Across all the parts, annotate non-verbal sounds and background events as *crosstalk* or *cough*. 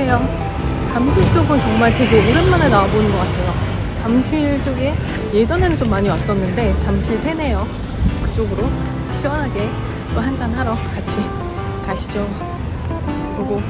안녕하세요. 잠실 쪽은 정말 되게 오랜만에 나와보는 것 같아요. 잠실 쪽에 예전에는 좀 많이 왔었는데 잠실 새네요. 그쪽으로 시원하게 또 한잔 하러 같이 가시죠. 보고.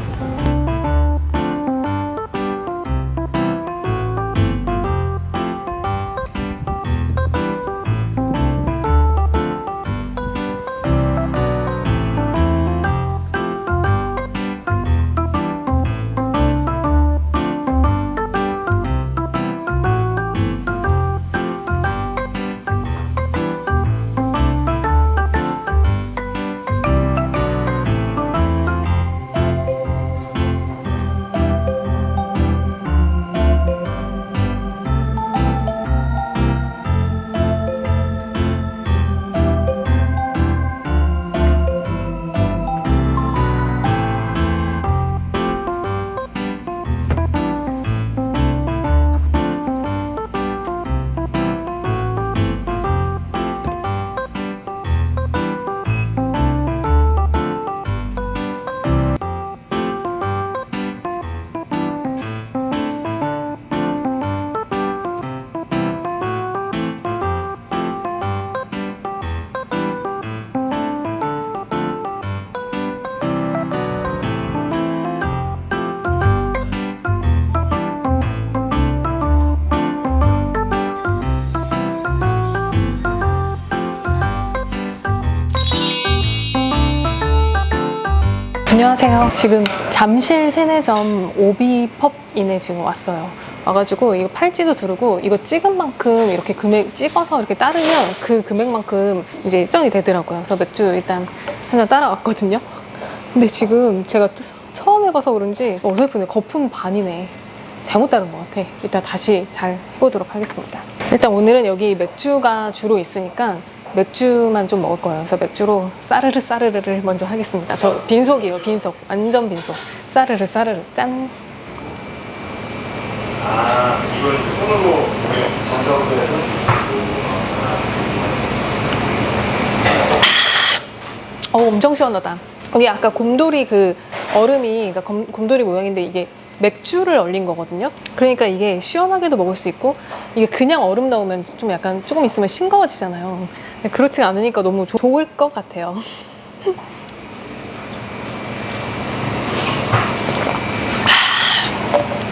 안녕하세요. 지금 잠실 세내점 오비펍인에 지금 왔어요. 와가지고 이거 팔찌도 두르고 이거 찍은 만큼 이렇게 금액 찍어서 이렇게 따르면 그 금액만큼 이제 입정이 되더라고요. 그래서 맥주 일단 하나 따라왔거든요. 근데 지금 제가 또 처음 해봐서 그런지 어설프네. 거품 반이네. 잘못 따른 것 같아. 이따 다시 잘 해보도록 하겠습니다. 일단 오늘은 여기 맥주가 주로 있으니까 맥주만 좀 먹을 거예요. 그래서 맥주로 싸르르 싸르르를 먼저 하겠습니다. 저 빈속이에요, 빈속. 완전 빈속. 싸르르 싸르르 짠. 아, 이걸 손으로 장갑을 해서 어, 엄청 시원하다. 이게 아까 곰돌이 그 얼음이, 그러니까 곰, 곰돌이 모양인데 이게 맥주를 얼린 거거든요. 그러니까 이게 시원하게도 먹을 수 있고 이게 그냥 얼음 넣으면 좀 약간 조금 있으면 싱거워지잖아요. 근데 그렇지 않으니까 너무 조- 좋을 것 같아요.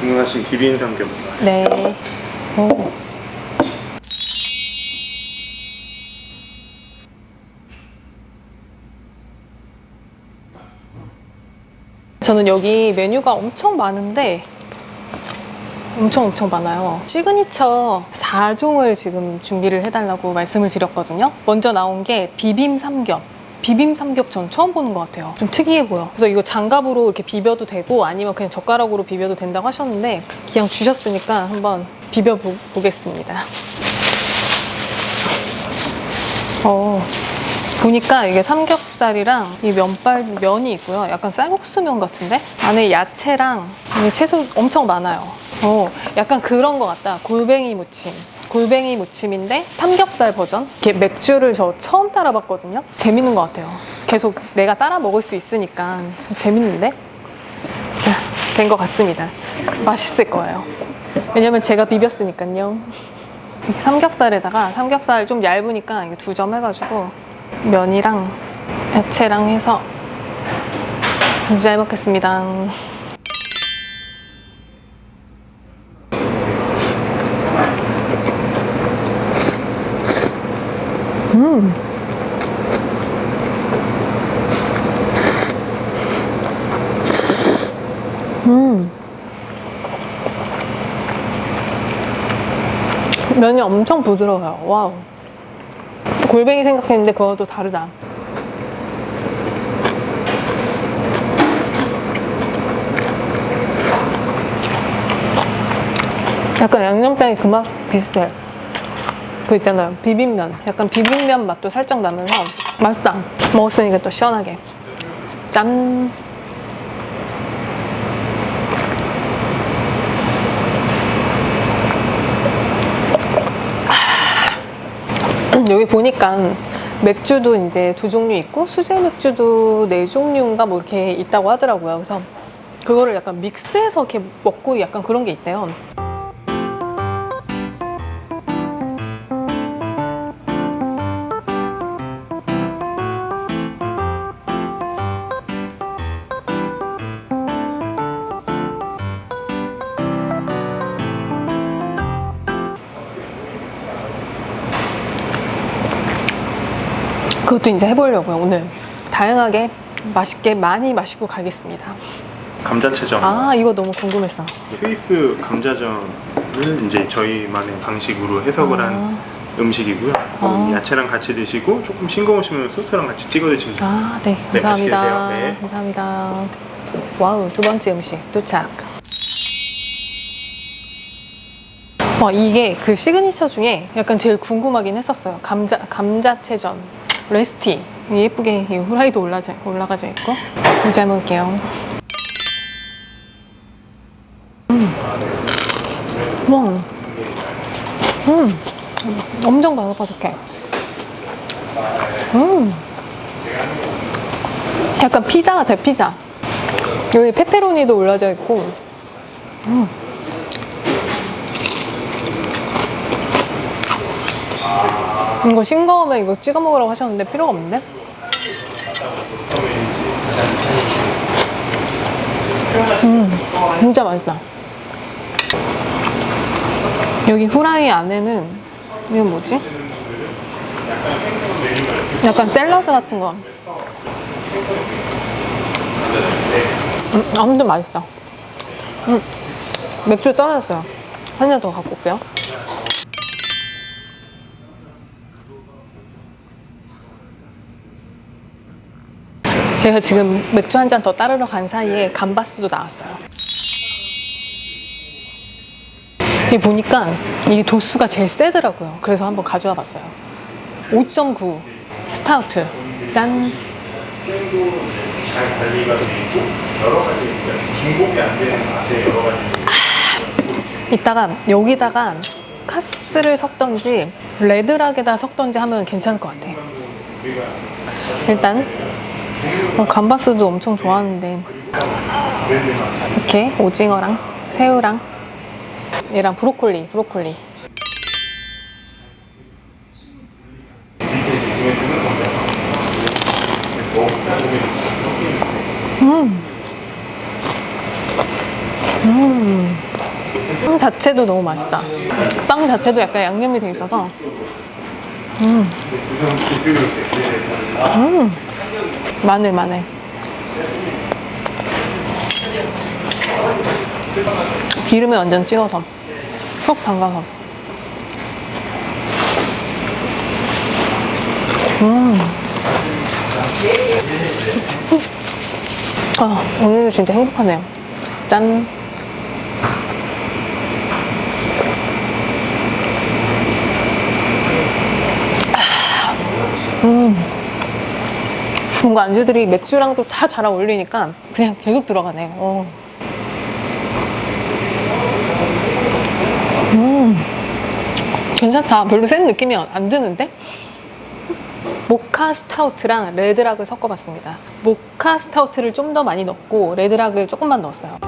주문하신 비빔 삼겹. 네. 오. 저는 여기 메뉴가 엄청 많은데 엄청 엄청 많아요. 시그니처 4종을 지금 준비를 해달라고 말씀을 드렸거든요. 먼저 나온 게 비빔 삼겹. 비빔 삼겹 전 처음 보는 것 같아요. 좀 특이해 보여. 그래서 이거 장갑으로 이렇게 비벼도 되고 아니면 그냥 젓가락으로 비벼도 된다고 하셨는데 그냥 주셨으니까 한번 비벼 보, 보겠습니다. 어, 보니까 이게 삼겹살이랑 이 면발 면이 있고요. 약간 쌀국수면 같은데 안에 야채랑 이 채소 엄청 많아요. 어, 약간 그런 것 같다. 골뱅이 무침. 골뱅이 무침인데 삼겹살 버전? 이렇게 맥주를 저 처음 따라봤거든요. 재밌는 것 같아요. 계속 내가 따라 먹을 수 있으니까 재밌는데? 자, 된것 같습니다. 맛있을 거예요. 왜냐면 제가 비볐으니까요. 삼겹살에다가 삼겹살 좀 얇으니까 이게 두점 해가지고 면이랑 야채랑 해서 잘 먹겠습니다. 음. 음. 면이 엄청 부드러워요. 와우. 골뱅이 생각했는데 그거도 다르다. 약간 양념장이 그 맛 비슷해. 그 있잖아요. 비빔면. 약간 비빔면 맛도 살짝 나면서 맛있다. 먹었으니까 또 시원하게. 짠. 여기 보니까 맥주도 이제 두 종류 있고 수제 맥주도 네 종류인가 뭐 이렇게 있다고 하더라고요. 그래서 그거를 약간 믹스해서 이렇게 먹고 약간 그런 게 있대요. 그것도 이제 해보려고요, 오늘. 다양하게 맛있게 많이 마시고 가겠습니다. 감자채전. 아, 이거 너무 궁금했어. 스위스 감자전을 이제 저희만의 방식으로 해석을 한 아. 음식이고요. 아. 야채랑 같이 드시고 조금 싱거우시면 소스랑 같이 찍어 드시면 돼요. 아, 네. 네, 맛있게 감사합니다. 드세요. 네. 감사합니다. 와우, 두 번째 음식 도착. 와, 이게 그 시그니처 중에 약간 제일 궁금하긴 했었어요. 감자, 감자채전. 레스티. 예쁘게 이 후라이도 올라가, 올라가져 있고. 이제 먹을게요. 음. 와. 음. 엄청 바삭바삭해. 음. 약간 피자 같아 피자 여기 페페로니도 올라져 있고 음. 이거 싱거우면 이거 찍어 먹으라고 하셨는데 필요가 없는데? 음 진짜 맛있다 여기 후라이 안에는 이건 뭐지? 약간 샐러드 같은 거 음, 아무튼 맛있어. 음, 맥주 떨어졌어요. 한 잔 더 갖고 올게요. 제가 지금 맥주 한 잔 더 따르러 간 사이에 감바스도 나왔어요. 이게 보니까 이게 도수가 제일 세더라고요. 그래서 한번 가져와 봤어요. 5.9 스타우트. 짠. 여러 가지 중복이 안 되는 맛의 여러 가지 이따가 여기다가 카스를 섞던지 레드락에다 섞던지 하면 괜찮을 것 같아. 일단 어, 감바스도 엄청 좋아하는데 이렇게 오징어랑 새우랑 얘랑 브로콜리, 브로콜리. 음. 음. 빵 자체도 너무 맛있다. 빵 자체도 약간 양념이 돼 있어서. 음. 음. 마늘, 마늘. 기름에 완전 찍어서. 푹 담가서. 음. 아, 오늘도 진짜 행복하네요. 짠. 뭔가 안주들이 맥주랑도 다 잘 어울리니까 그냥 계속 들어가네요. 어. 음. 괜찮다. 별로 센 느낌이 안 드는데? 모카 스타우트랑 레드락을 섞어봤습니다. 모카 스타우트를 좀 더 많이 넣고 레드락을 조금만 넣었어요.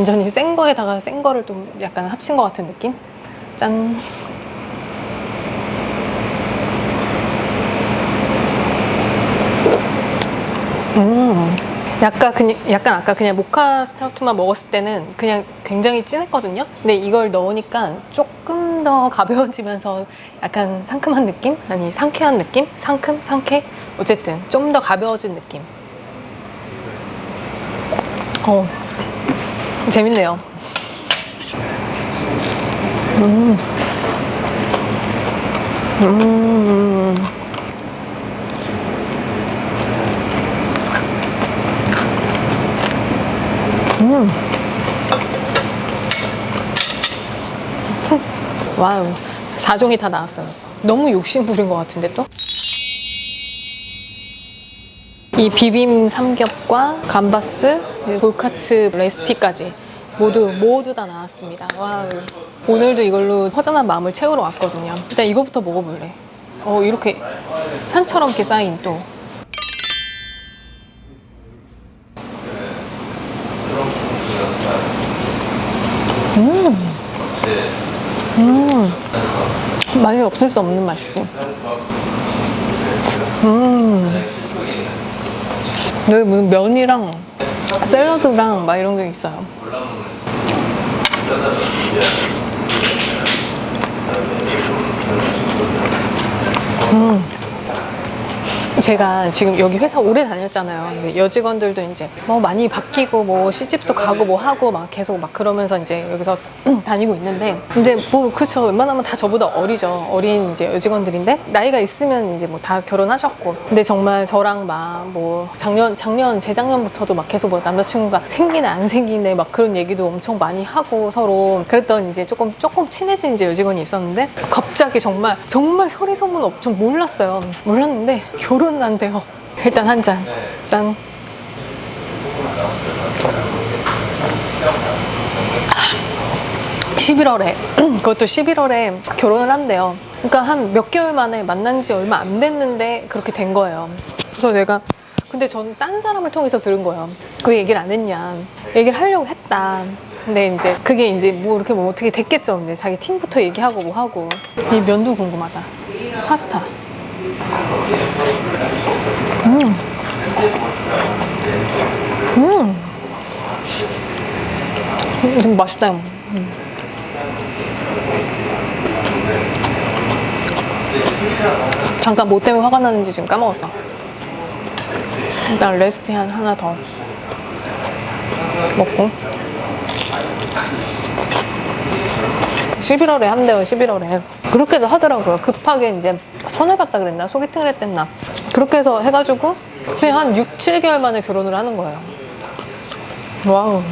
완전히 센 거에다가 센 거를 좀 약간 합친 것 같은 느낌? 짠. 음, 약간 그냥 약간 아까 그냥 모카 스타우트만 먹었을 때는 그냥 굉장히 진했거든요. 근데 이걸 넣으니까 조금 더 가벼워지면서 약간 상큼한 느낌? 아니 상쾌한 느낌? 상큼? 상쾌? 어쨌든 좀 더 가벼워진 느낌. 어, 재밌네요. 음. 음. 음. 와우. 4종이 다 나왔어요. 너무 욕심 부린 것 같은데 또? 이 비빔 삼겹과 감바스, 볼카츠 레스티까지 모두 모두 다 나왔습니다. 와 오늘도 이걸로 허전한 마음을 채우러 왔거든요. 일단 이거부터 먹어볼래. 어 이렇게 산처럼 이렇게 쌓인 또. 음. 음. 맛이 없을 수 없는 맛이지. 음. 여기 무슨 면이랑 샐러드랑 막 이런 게 있어요. 음. 제가 지금 여기 회사 오래 다녔잖아요. 여직원들도 이제 뭐 많이 바뀌고 뭐 시집도 가고 뭐 하고 막 계속 막 그러면서 이제 여기서 다니고 있는데 근데 뭐 그렇죠. 웬만하면 다 저보다 어리죠. 어린 이제 여직원들인데 나이가 있으면 이제 뭐 다 결혼하셨고 근데 정말 저랑 막 뭐 작년 작년 재작년부터도 막 계속 뭐 남자친구가 생기네 안 생기네 막 그런 얘기도 엄청 많이 하고 서로 그랬던 이제 조금 조금 친해진 이제 여직원이 있었는데 갑자기 정말 정말 서리 소문 엄청 몰랐어요. 몰랐는데 결혼 을 한대요. 일단 한 잔. 짠. 11월에 *clears throat* 그것도 11월에 결혼을 한대요. 그러니까 한 몇 개월 만에 만난 지 얼마 안 됐는데 그렇게 된 거예요. 그래서 내가 근데 저는 딴 사람을 통해서 들은 거예요. 왜 얘기를 안 했냐. 얘기를 하려고 했다. 근데 이제 그게 이제 뭐 이렇게 뭐 어떻게 됐겠죠. 이제 자기 팀부터 얘기하고 뭐 하고. 이 면도 궁금하다. 파스타. 음. 음. 음, 맛있다. 음. 잠깐 뭐 때문에 화가 나는지 지금 까먹었어. 일단 레스티한 하나 더 먹고. 11월에 한대요, 11월에. 그렇게도 하더라고요. 급하게 이제 선을 봤다 그랬나? 소개팅을 했댔나? 그렇게 해서 해가지고 그냥 한 6, 7개월 만에 결혼을 하는 거예요. 와우.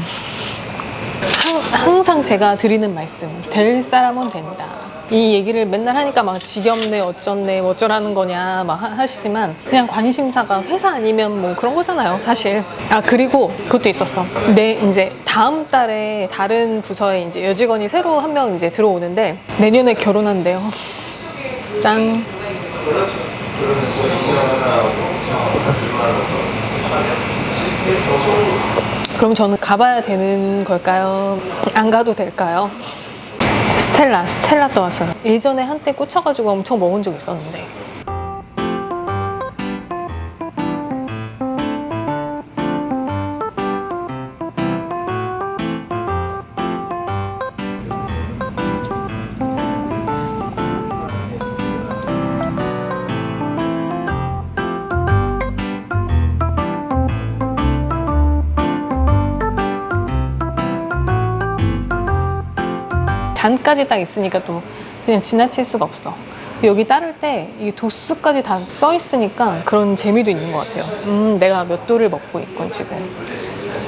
항- 항상 제가 드리는 말씀. 될 사람은 된다. 이 얘기를 맨날 하니까 막 지겹네, 어쩌네, 뭐 어쩌라는 거냐 막 하- 하시지만 그냥 관심사가 회사 아니면 뭐 그런 거잖아요, 사실. 아, 그리고 그것도 있었어. 내 이제 다음 달에 다른 부서에 이제 여직원이 새로 한 명 이제 들어오는데 내년에 결혼한대요. 짠. 그럼 저는 가봐야 되는 걸까요? 안 가도 될까요? 스텔라, 스텔라 또 왔어요. 예전에 한때 꽂혀가지고 엄청 먹은 적 있었는데. 잔까지 딱 있으니까 또 그냥 지나칠 수가 없어. 여기 따를 때 이 도수까지 다 써 있으니까 그런 재미도 있는 것 같아요. 음, 내가 몇 도를 먹고 있군 지금.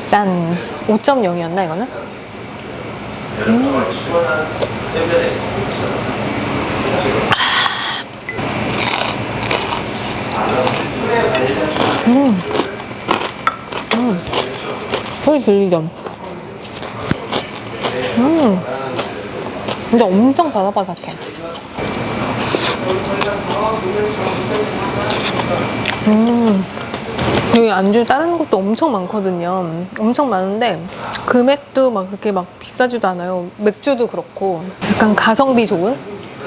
짠. 5.0이었나 이거는? 음. 음. 음. 소리 들리죠? 음. 근데 엄청 바삭바삭해. 음. 여기 안주 다른 것도 엄청 많거든요. 엄청 많은데 금액도 막 그렇게 막 비싸지도 않아요. 맥주도 그렇고 약간 가성비 좋은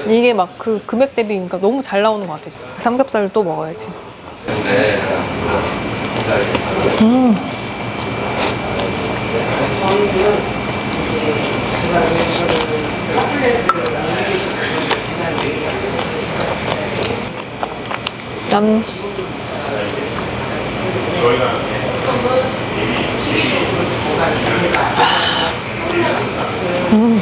이게 막 그 금액 대비니까 너무 잘 나오는 것 같아요. 삼겹살을 또 먹어야지. 음. 짠. 음.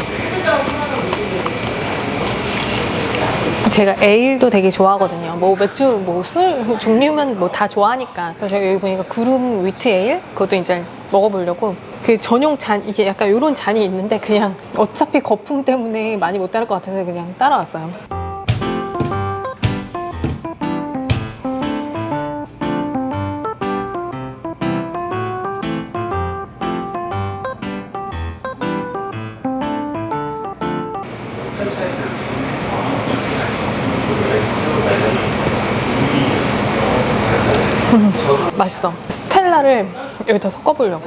제가 에일도 되게 좋아하거든요. 뭐 맥주, 뭐 술 종류면 뭐 다 좋아하니까. 그래서 여기 보니까 구름 위트 에일 그것도 이제 먹어보려고 그 전용 잔 이게 약간 이런 잔이 있는데 그냥 어차피 거품 때문에 많이 못 따를 것 같아서 그냥 따라왔어요. 맛있어. 스텔라를 여기다 섞어보려고.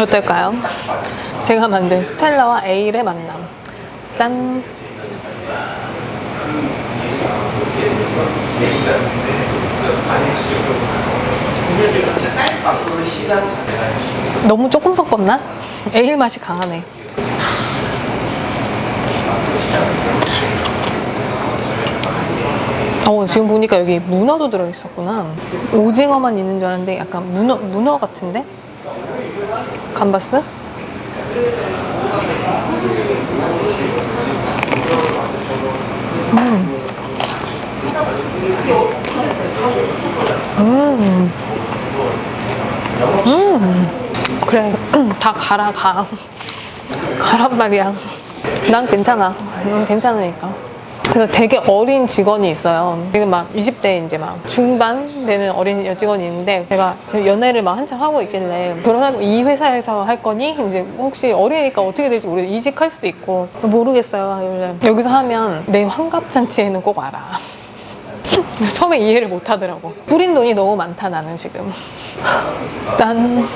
어떨까요? 제가 만든 스텔라와 에일의 만남. 짠. 너무 조금 섞었나? 에일 맛이 강하네. 어, 지금 보니까 여기 문어도 들어있었구나. 오징어만 있는 줄 알았는데 약간 문어, 문어 같은데? 감바스? 음. 음. 음. 그래. 다 가라, 가. 가란 말이야. 난 괜찮아. 음, 괜찮으니까. 그래서 되게 어린 직원이 있어요. 지금 막 20대 이제 막 중반 되는 어린 여직원이 있는데 제가 지금 연애를 막 한참 하고 있길래 결혼하고 이 회사에서 할 거니? 이제 혹시 어리니까 어떻게 될지 모르 이직할 수도 있고 모르겠어요. 여기서 하면 내 환갑잔치에는 꼭 와라. *laughs* 처음에 이해를 못 하더라고. 뿌린 돈이 너무 많다 나는 지금. *laughs* 난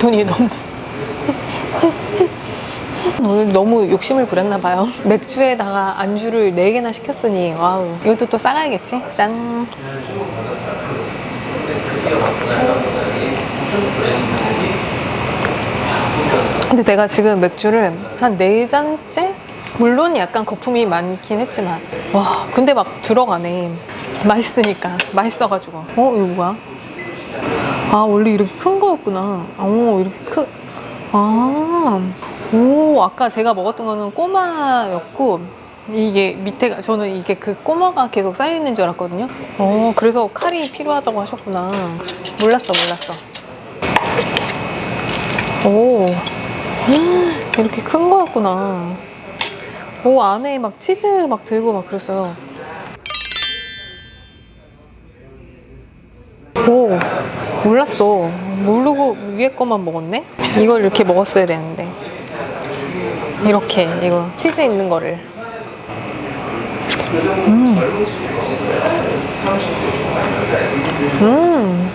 돈이 너무 오늘 너무 욕심을 부렸나 봐요. 맥주에다가 안주를 4개나 시켰으니 와우. 이것도 또 싸가야겠지? 짠. 근데 내가 지금 맥주를 한네 잔째? 물론 약간 거품이 많긴 했지만 와 근데 막 들어가네 맛있으니까 맛있어가지고 어 이거 뭐야? 아 원래 이렇게 큰 거였구나 오 이렇게 큰 아, 오, 아까 제가 먹었던 거는 꼬마였고, 이게 밑에가, 저는 이게 그 꼬마가 계속 쌓여있는 줄 알았거든요. 어, 그래서 칼이 필요하다고 하셨구나. 몰랐어, 몰랐어. 오, 이렇게 큰 거였구나. 오, 안에 막 치즈 막 들고 막 그랬어요. 오, 몰랐어. 모르고 위에 것만 먹었네? 이걸 이렇게 먹었어야 되는데. 이렇게, 이거. 치즈 있는 거를. 음. 음.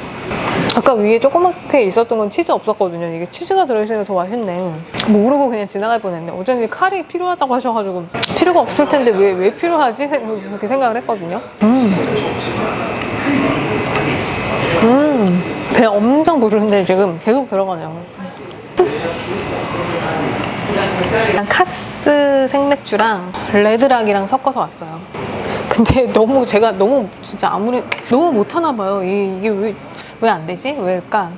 아까 위에 조그맣게 있었던 건 치즈 없었거든요. 이게 치즈가 들어있으니까 더 맛있네. 모르고 그냥 지나갈 뻔했네. 어쩐지 칼이 필요하다고 하셔가지고 필요가 없을 텐데 왜, 왜 필요하지? 생- 그렇게 생각을 했거든요. 음. 음, 배 엄청 부르는데 지금 계속 들어가네요. 그냥 카스 생맥주랑 레드락이랑 섞어서 왔어요. 근데 *laughs* 너무 제가 너무 진짜 아무리 너무 못하나 봐요. 이, 이게 왜 왜 안 되지? 왜일까?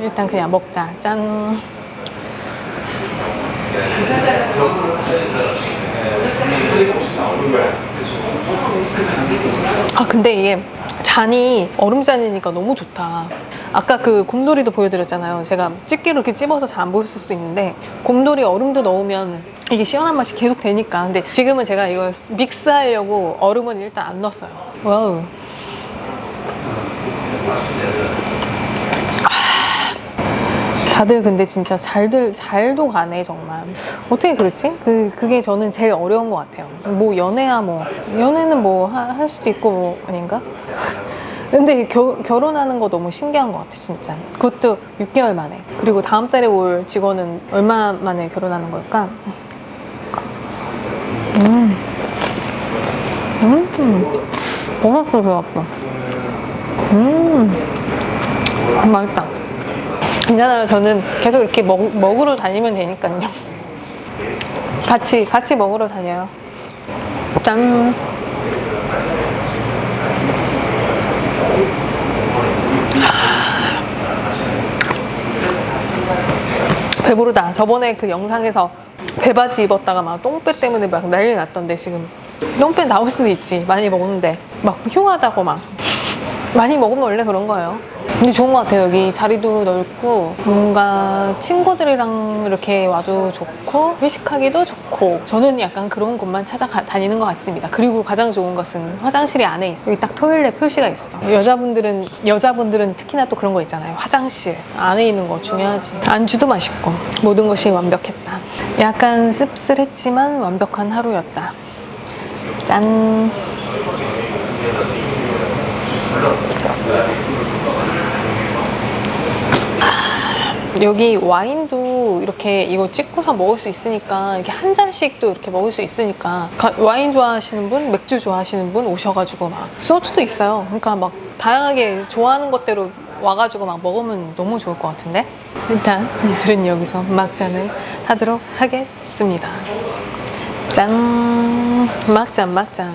일단 그냥 먹자. 짠. 아 근데 이게 잔이 얼음잔이니까 너무 좋다. 아까 그 곰돌이도 보여드렸잖아요. 제가 집게로 이렇게 찝어서 잘 안 보였을 수도 있는데 곰돌이 얼음도 넣으면 이게 시원한 맛이 계속 되니까. 근데 지금은 제가 이거 믹스하려고 얼음은 일단 안 넣었어요. 와우. 다들 근데 진짜 잘들 잘도 가네 정말 어떻게 그렇지? 그 그게 저는 제일 어려운 것 같아요. 뭐 연애야 뭐 연애는 뭐 할 수도 있고 뭐 아닌가? *laughs* 근데 겨, 결혼하는 거 너무 신기한 것 같아 진짜. 그것도 6개월 만에. 그리고 다음 달에 올 직원은 얼마 만에 결혼하는 걸까? 음, 음, 먹었어 좋았어. 음, 맛있다. 괜찮아요. 저는 계속 이렇게 먹, 먹으러 다니면 되니까요. 같이, 같이 먹으러 다녀요. 짠. 배부르다. 저번에 그 영상에서 배바지 입었다가 막 똥배 때문에 막 난리 났던데 지금 똥배 나올 수도 있지. 많이 먹는데 막 흉하다고 막. 많이 먹으면 원래 그런 거예요. 근데 좋은 것 같아요. 여기 자리도 넓고 뭔가 친구들이랑 이렇게 와도 좋고 회식하기도 좋고 저는 약간 그런 곳만 찾아다니는 것 같습니다. 그리고 가장 좋은 것은 화장실이 안에 있어. 여기 딱 토일렛 표시가 있어. 여자분들은 여자분들은 특히나 또 그런 거 있잖아요. 화장실 안에 있는 거 중요하지. 안주도 맛있고 모든 것이 완벽했다. 약간 씁쓸했지만 완벽한 하루였다. 짠. 여기 와인도 이렇게 이거 찍고서 먹을 수 있으니까 이렇게 한 잔씩도 이렇게 먹을 수 있으니까 가- 와인 좋아하시는 분, 맥주 좋아하시는 분 오셔가지고 막 소주도 있어요. 그러니까 막 다양하게 좋아하는 것대로 와가지고 막 먹으면 너무 좋을 것 같은데 일단 오늘은 여기서 막잔을 하도록 하겠습니다. 짠 막잔 막잔.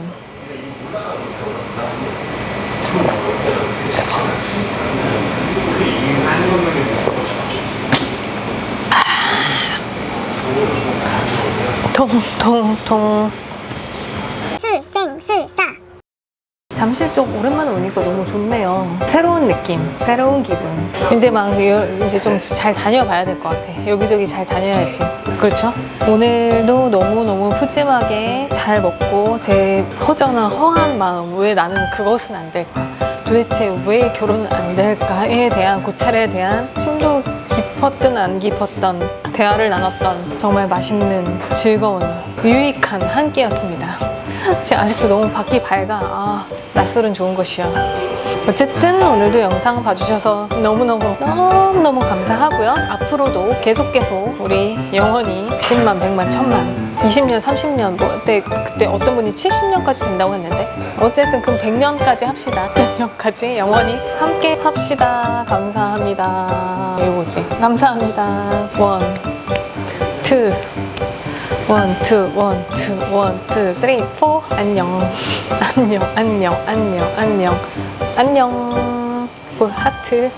통통통. 술생술사 잠실 쪽 오랜만에 오니까 너무 좋네요. 새로운 느낌, 새로운 기분. 이제 막 여- 이제 좀 잘 다녀봐야 될 것 같아. 여기저기 잘 다녀야지. 그렇죠? 오늘도 너무 너무 푸짐하게 잘 먹고 제 허전한 허한 마음, 왜 나는 그것은 안 될까? 도대체 왜 결혼은 안 될까에 대한 고찰에 대한 심도 깊었든 안 깊었던 대화를 나눴던 정말 맛있는 즐거운 유익한 한 끼였습니다. *laughs* 지금 아직도 너무 밖이 밝아. 아, 낮술은 좋은 것이야. 어쨌든 오늘도 영상 봐주셔서 너무너무 너무너무 감사하고요. 앞으로도 계속 계속 우리 영원히 10만, 100만, 1000만, 20년, 30년, 뭐 그때, 그때 어떤 분이 70년까지 된다고 했는데 어쨌든 그 100년까지 합시다. *laughs* 100년까지 영원히 함께 합시다. 감사합니다. 이거지. 감사합니다. 원, 투. 원, 투, 원, 투, 원, 투, 쓰리, 포. 안녕. *laughs* 안녕, 안녕, 안녕, 안녕. 안녕. 볼 하트.